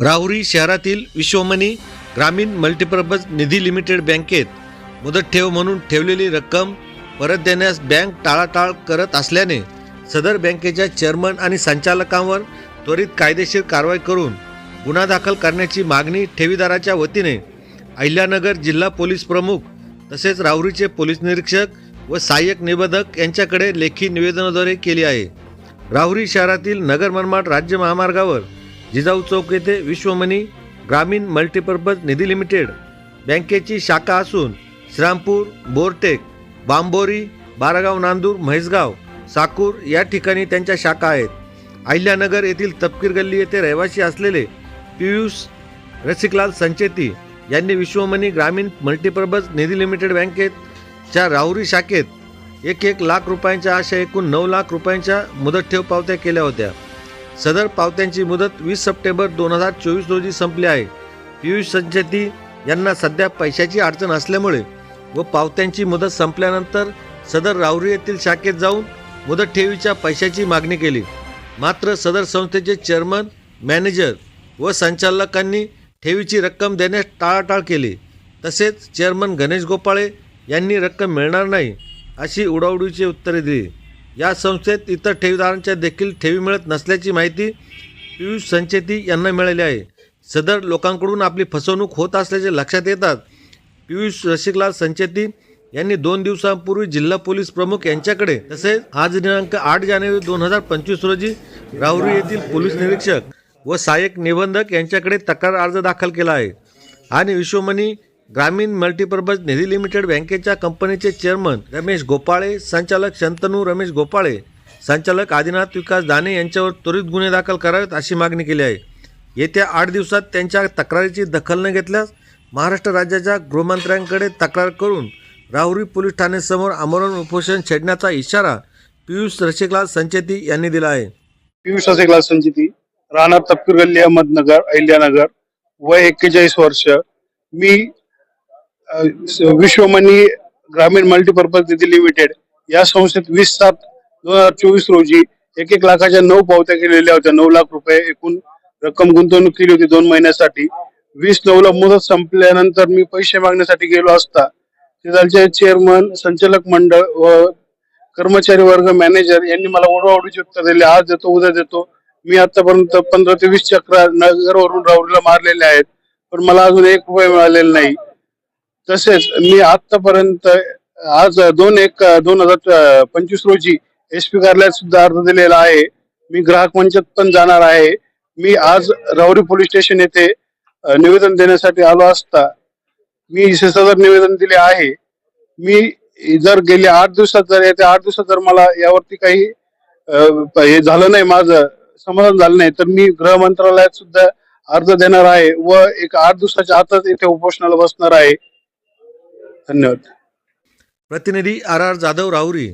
राहुरी शहरातील विश्वमनी ग्रामीण मल्टीपर्पज निधी लिमिटेड बँकेत मुदत ठेव म्हणून ठेवलेली रक्कम परत देण्यास बँक टाळाटाळ करत असल्याने सदर बँकेच्या चेअरमन आणि संचालकांवर त्वरित कायदेशीर कारवाई करून गुन्हा दाखल करण्याची मागणी ठेवीदाराच्या वतीने अहिल्यानगर जिल्हा पोलीस प्रमुख तसेच राहुरीचे पोलीस निरीक्षक व सहाय्यक निबंधक यांच्याकडे लेखी निवेदनाद्वारे केली आहे. राहुरी शहरातील नगर मनमाड राज्य महामार्गावर जिजाऊ चौक येथे विश्वमनी ग्रामीण मल्टीपर्पज निधी लिमिटेड बँकेची शाखा असून श्रामपूर बोरटेक बांबोरी बारागाव नांदूर म्हैसगाव साकूर या ठिकाणी त्यांच्या शाखा आहेत. अहिल्यानगर येथील तपकीर गल्ली येथे रहिवासी असलेले पियुष रसिकलाल संचेती यांनी विश्वमनी ग्रामीण मल्टीपर्पज निधी लिमिटेड बँकेच्या राहुरी शाखेत एक एक लाख रुपयांच्या अशा एकूण नऊ लाख रुपयांच्या मुदत ठेव पावत्या केल्या होत्या. सदर पावत्यांची मुदत वीस सप्टेंबर दोन हजार चोवीस रोजी संपली आहे. पियुष संचेती यांना सध्या पैशाची अडचण असल्यामुळे व पावत्यांची मुदत संपल्यानंतर सदर राहुरी येथील शाखेत जाऊन मुदत ठेवीच्या पैशाची मागणी केली. मात्र सदर संस्थेचे चेअरमन मॅनेजर व संचालकांनी ठेवीची रक्कम देण्यास टाळाटाळ केली. तसेच चेअरमन गणेश गोपाळे यांनी रक्कम मिळणार नाही अशी उडावडीची उत्तरे दिली. या संस्थेत इतर ठेवीदारांच्या देखील ठेवी मिळत नसल्याची माहिती पियुष संचेती यांना मिळाली आहे. सदर लोकांकडून आपली फसवणूक होत असल्याचे लक्षात येतात. पियुष रसिकलाल संचेती यांनी दोन दिवसांपूर्वी जिल्हा पोलीस प्रमुख यांच्याकडे तसेच आज दिनांक आठ जानेवारी दोन हजार पंचवीस रोजी राहुरी येथील पोलीस निरीक्षक व सहाय्यक निबंधक यांच्याकडे तक्रार अर्ज दाखल केला आहे. आणि विश्वमनी ग्रामीण मल्टीपर्पज निधी लिमिटेड बँकेच्या कंपनीचे चेअरमन रमेश गोपाळे संचालक शंतनू रमेश गोपाळे संचालक आदिनाथ विकास दाने यांच्यावर त्वरित गुन्हे दाखल करावेत अशी मागणी केली आहे. येत्या आठ दिवसात त्यांच्या तक्रारीची दखल न घेतल्यास महाराष्ट्र राज्याच्या गृहमंत्र्यांकडे तक्रार करून राहुरी पोलीस ठाण्यासमोर आमरण उपोषण छेडण्याचा इशारा पियुष रसिकलाल संचेती यांनी दिला आहे. पियुष रसिकलाल संचेती राहणार तपकीर गल्ली अहमदनगर अहिल्यानगर वय एक्केचाळीस वर्ष. मी विश्वमनी ग्रामीण मल्टीपर्पज निधी लिमिटेड या संस्थेत वीस सात दोन हजार चोवीस रोजी एक एक लाखाच्या नऊ पावत्या केलेल्या होत्या. नऊ लाख रुपये एकूण रक्कम गुंतवणूक केली होती दोन महिन्यासाठी. वीस नऊला मुदत संपल्यानंतर मी पैसे मागण्यासाठी गेलो असता तिथालचे चेअरमन संचालक मंडळ व कर्मचारी वर्ग मॅनेजर यांनी मला ओढवाओढीचे उत्तर दिले आज देतो उद्या देतो. मी आतापर्यंत पंधरा ते वीस चक्र नगरवरून राहुरीला मारलेले आहेत. पण मला अजून एक रुपये मिळालेला नाही. तसेच मी आतापर्यंत आज दोन एक दोन हजार पंचवीस रोजी एस पी कार्यालयात सुद्धा अर्ज दिलेला आहे. मी ग्राहक मंचात पण जाणार आहे. मी आज रावरी पोलीस स्टेशन येथे निवेदन देण्यासाठी आलो असता मी सदर निवेदन दिले आहे मी जर गेले आठ दिवसात जर येत्या आठ दिवसात जर मला यावरती काही हे झालं नाही माझं समाधान झालं नाही तर मी गृह मंत्रालयात सुद्धा अर्ज देणार आहे व एक आठ दिवसाच्या आतच इथे उपोषणाला बसणार आहे. धन्यवाद. प्रतिनिधी आर आर जाधव राहुरी